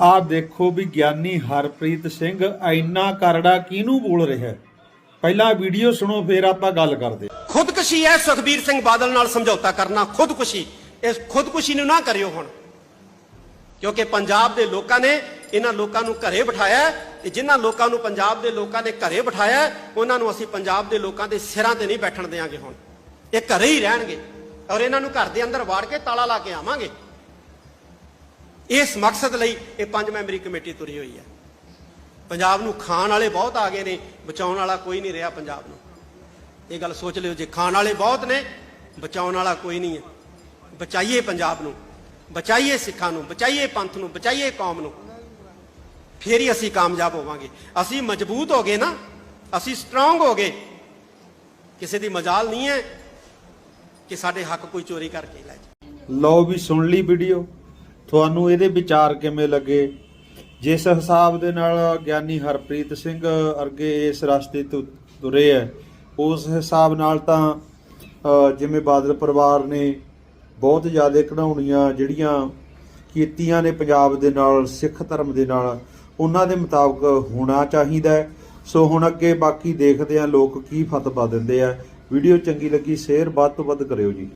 ਆ ਦੇਖੋ ਵੀ ਗਿਆਨੀ ਹਰਪ੍ਰੀਤ ਸਿੰਘ ਇੰਨਾ ਕਰੜਾ ਕਿਹਨੂੰ ਬੋਲ ਰਿਹਾ? ਪਹਿਲਾਂ ਵੀਡੀਓ ਸੁਣੋ, ਫਿਰ ਆਪਾਂ ਗੱਲ ਕਰਦੇ ਖੁਦਕੁਸ਼ੀ ਹੈ, ਸੁਖਬੀਰ ਸਿੰਘ ਬਾਦਲ ਨਾਲ ਸਮਝੌਤਾ ਕਰਨਾ, ਖੁਦਕੁਸ਼ੀ। ਇਸ ਖੁਦਕੁਸ਼ੀ ਨੂੰ ਨਾ ਕਰਿਓ ਹੁਣ। ਕਿਉਂਕਿ ਪੰਜਾਬ ਦੇ ਲੋਕਾਂ ਨੇ ਇਹਨਾਂ ਲੋਕਾਂ ਨੂੰ ਘਰੇ ਬਿਠਾਇਆ ਹੈ ਤੇ ਜਿਨ੍ਹਾਂ ਲੋਕਾਂ ਨੂੰ ਪੰਜਾਬ ਦੇ ਲੋਕਾਂ ਨੇ ਘਰੇ ਬਿਠਾਇਆ ਉਹਨਾਂ ਨੂੰ ਅਸੀਂ ਪੰਜਾਬ ਦੇ ਲੋਕਾਂ ਦੇ ਸਿਰਾਂ ਤੇ ਨਹੀਂ ਬੈਠਣ ਦੇਵਾਂਗੇ ਹੁਣ। ਇਹ ਘਰੇ ਹੀ ਰਹਿਣਗੇ ਔਰ ਇਹਨਾਂ ਨੂੰ ਘਰ ਦੇ ਅੰਦਰ ਵਾੜ ਕੇ ਤਾਲਾ ਲਾ ਕੇ ਆਵਾਂਗੇ। ਇਸ ਮਕਸਦ ਲਈ ਇਹ ਪੰਜ ਮੈਂਬਰੀ ਕਮੇਟੀ ਤੁਰੀ ਹੋਈ ਹੈ। ਪੰਜਾਬ ਨੂੰ ਖਾਣ ਵਾਲੇ ਬਹੁਤ ਆ ਗਏ ਨੇ, ਬਚਾਉਣ ਵਾਲਾ ਕੋਈ ਨਹੀਂ ਰਿਹਾ ਪੰਜਾਬ ਨੂੰ। ਇਹ ਗੱਲ ਸੋਚ ਲਿਓ, ਜੇ ਖਾਣ ਵਾਲੇ ਬਹੁਤ ਨੇ, ਬਚਾਉਣ ਵਾਲਾ ਕੋਈ ਨਹੀਂ ਹੈ। ਬਚਾਈਏ ਪੰਜਾਬ ਨੂੰ, ਬਚਾਈਏ ਸਿੱਖਾਂ ਨੂੰ, ਬਚਾਈਏ ਪੰਥ ਨੂੰ, ਬਚਾਈਏ ਕੌਮ ਨੂੰ। ਫੇਰ ਹੀ ਅਸੀਂ ਕਾਮਯਾਬ ਹੋਵਾਂਗੇ। ਅਸੀਂ ਮਜ਼ਬੂਤ ਹੋ ਗਏ ਨਾ, ਅਸੀਂ ਸਟਰੋਂਗ ਹੋ ਗਏ। ਕਿਸੇ ਦੀ ਮਜਾਲ ਨਹੀਂ ਹੈ ਕਿ ਸਾਡੇ ਹੱਕ ਕੋਈ ਚੋਰੀ ਕਰਕੇ ਲੈ ਜਾਏ ਲਓ ਵੀ ਸੁਣ ਲਈ ਵੀਡੀਓ। ਤੁਹਾਨੂੰ ਇਹਦੇ ਵਿਚਾਰ ਕਿਵੇਂ ਲੱਗੇ? ਜਿਸ ਹਿਸਾਬ ਦੇ ਨਾਲ ਗਿਆਨੀ ਹਰਪ੍ਰੀਤ ਸਿੰਘ ਅਰਗੇ ਇਸ ਰਸਤੇ ਤੋਂ ਤੁਰੇ ਹੈ, ਉਸ ਹਿਸਾਬ ਨਾਲ ਤਾਂ ਜਿਵੇਂ ਬਾਦਲ ਪਰਿਵਾਰ ਨੇ ਬਹੁਤ ਜ਼ਿਆਦਾ ਕਢਾਉਣੀਆਂ ਜਿਹੜੀਆਂ ਕੀਤੀਆਂ ਨੇ ਪੰਜਾਬ ਦੇ ਨਾਲ, ਸਿੱਖ ਧਰਮ ਦੇ ਨਾਲ, ਉਹਨਾਂ ਦੇ ਮੁਤਾਬਕ ਹੋਣਾ ਚਾਹੀਦਾ ਹੈ। ਸੋ ਹੁਣ ਅੱਗੇ ਬਾਕੀ ਦੇਖਦੇ ਆ ਲੋਕ ਕੀ ਫਤਵਾ ਦਿੰਦੇ ਆ। ਵੀਡੀਓ ਚੰਗੀ ਲੱਗੀ, ਸ਼ੇਅਰ ਵੱਧ ਤੋਂ ਵੱਧ ਕਰਿਓ ਜੀ।